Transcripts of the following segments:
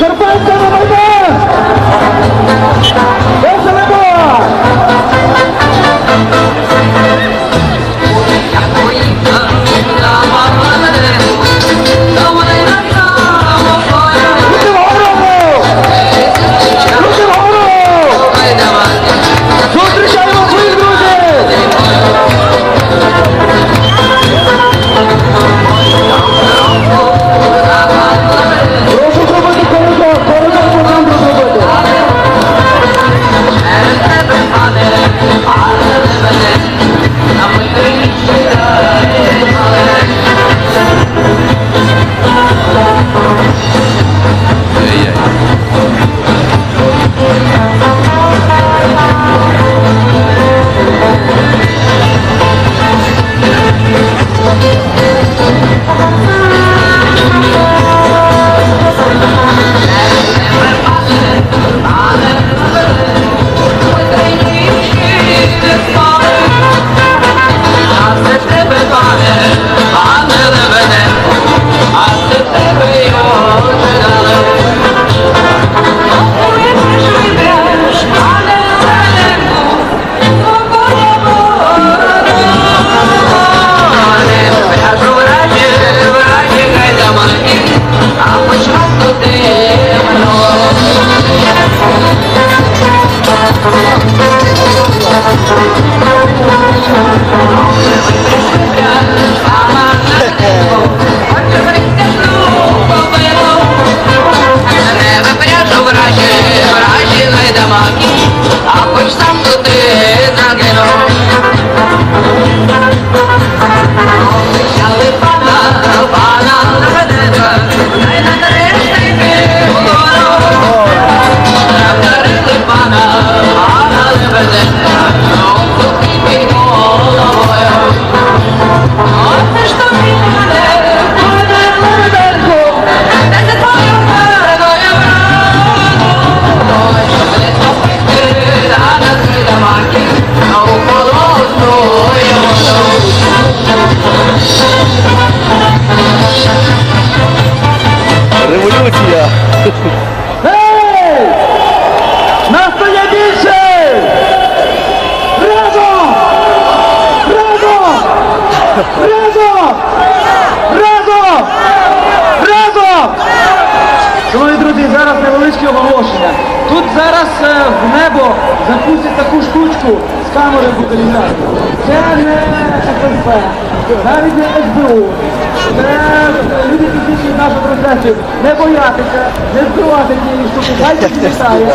कृपा зараз е, в небо запустять таку штучку з камери буде літати. Це не ФСБ, навіть не СБУ. Це е, люди фізичні нашу трансляцію. Не боятися, не збивати цієї штуки, дайте літає.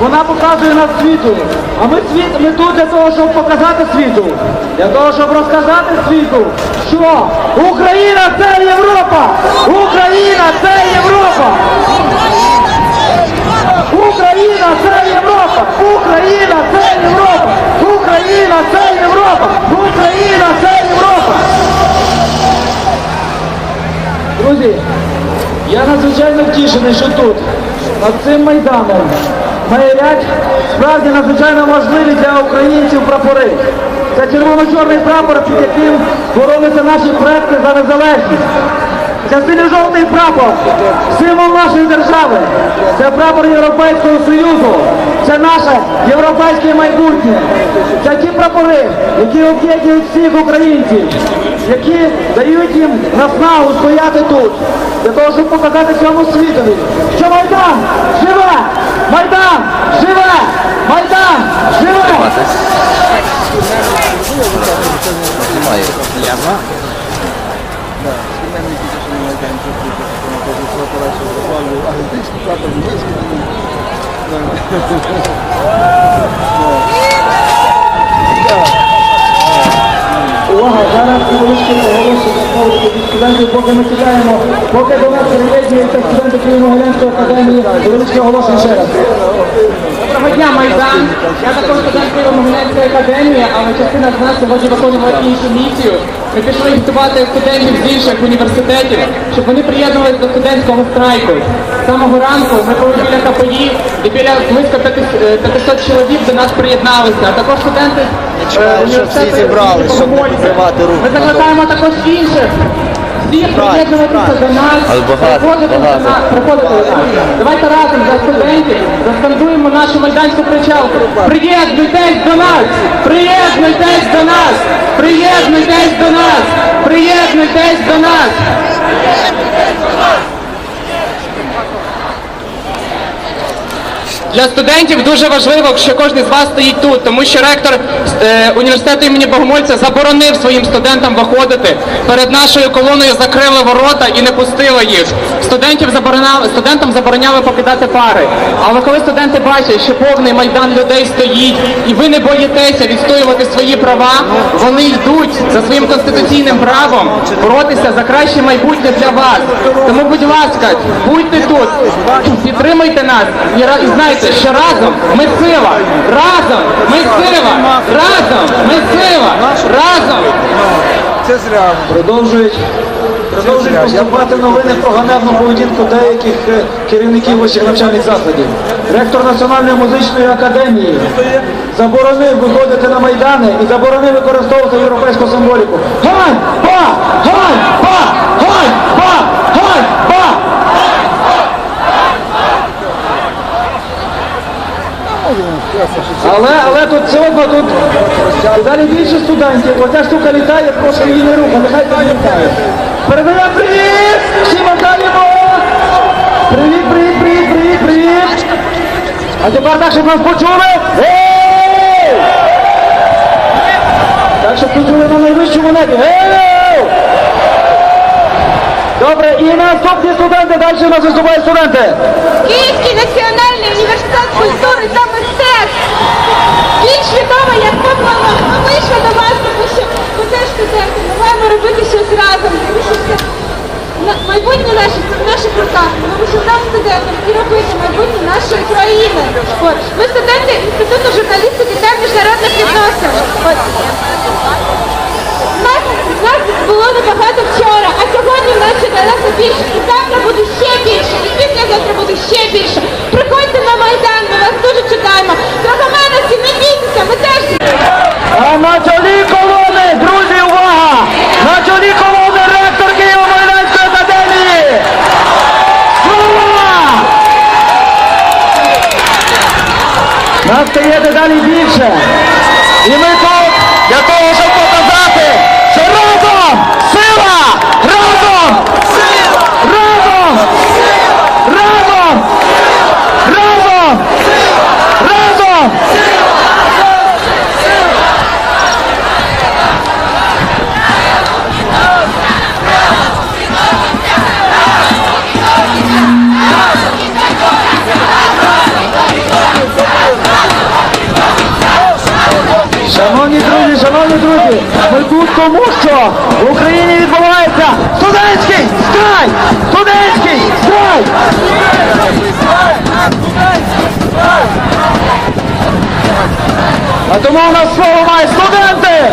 Вона показує нас світу. А ми світ, ми тут для того, щоб показати світу. Для того, щоб розказати світу, що Україна це Європа! Я надзвичайно втішений, що тут, над цим майданом, маярять справді надзвичайно важливі для українців прапори. Це червоно-чорний прапор, під яким боролися наші предки за незалежність. Це синьо-жовтий прапор, символ нашої держави. Це прапор Європейського Союзу. Це наше європейське майбутнє. Це ті прапори, які об'єднують всіх українців, які дають їм наснагу стояти тут, для того, щоб показати цьому світові, що Майдан студентів, поки ми чекаємо, поки до нас приєднуються студенти Києво-Могилянської академії, невеличке оголошення ще раз. Доброго дня, Майдан. Я також студент Києво-Могилянської академії, але частина з нас сьогодні виконувала іншу місію. Ми пішли агітувати студентів з інших університетів, щоб вони приєднувалися до студентського страйку. З самого ранку ми були біля КПІ, і біля близько 500 чоловік до нас приєдналися. А також студенти е, щоб всі не підтримати Ми закликаємо також інших всіх приєднуватися до нас, приходити до нас, приходити до нас. Давайте разом за студентів заскандуємо нашу майданську кричалку. Приєднуйтесь до нас! Приєднуйтесь до нас! Приєднуйтесь до нас! Приєднуйтесь до нас! Для студентів дуже важливо, що кожен з вас стоїть тут, тому що ректор е, університету імені Богомольця заборонив своїм студентам виходити. Перед нашою колоною закрили ворота і не пустили їх. Студентів забороняли, студентам забороняли покидати пари. Але коли студенти бачать, що повний майдан людей стоїть, і ви не боїтеся відстоювати свої права, вони йдуть за своїм конституційним правом боротися за краще майбутнє для вас. Тому, будь ласка, будьте тут, підтримуйте нас і, ра- знайте, що разом ми сила, разом ми сила, разом ми сила, разом. Це зря. Продовжують, продовжують поступати новини про ганебну поведінку деяких е, керівників вищих навчальних закладів. Ректор Національної музичної академії заборонив виходити на майдани і заборонив використовувати європейську символіку. Ганьба! Ганьба! Ганьба! Але, але тут все одно тут далі більше студентів. Оця штука літає, прошу її не рухати, нехай там літає. Передаємо привіт! Всім вітаємо! Привіт, привіт, привіт, привіт, привіт! А тепер так, щоб нас почули! Ей! Так, щоб почули на найвищому небі. Ей! Добре, і наступні студенти, далі у нас виступають студенти. Київський національний університет культури та. Більш як Поплава. Ми до вас, тому що ми теж студенти. Ми маємо робити щось разом, тому що це майбутнє наше в наших руках. Ми вийшли там студентам і робити майбутнє нашої країни. От. Ми студенти інституту журналістики та міжнародних відносин. От. Нас було небагато вчора, а сьогодні в нас ще набагато більше. І завтра буде ще більше, і післязавтра буде ще більше. Mira. Шановні друзі, шановні друзі, ми тут тому, що в Україні відбувається студентський страйк! Студентський страйк! А тому у нас слово має студенти!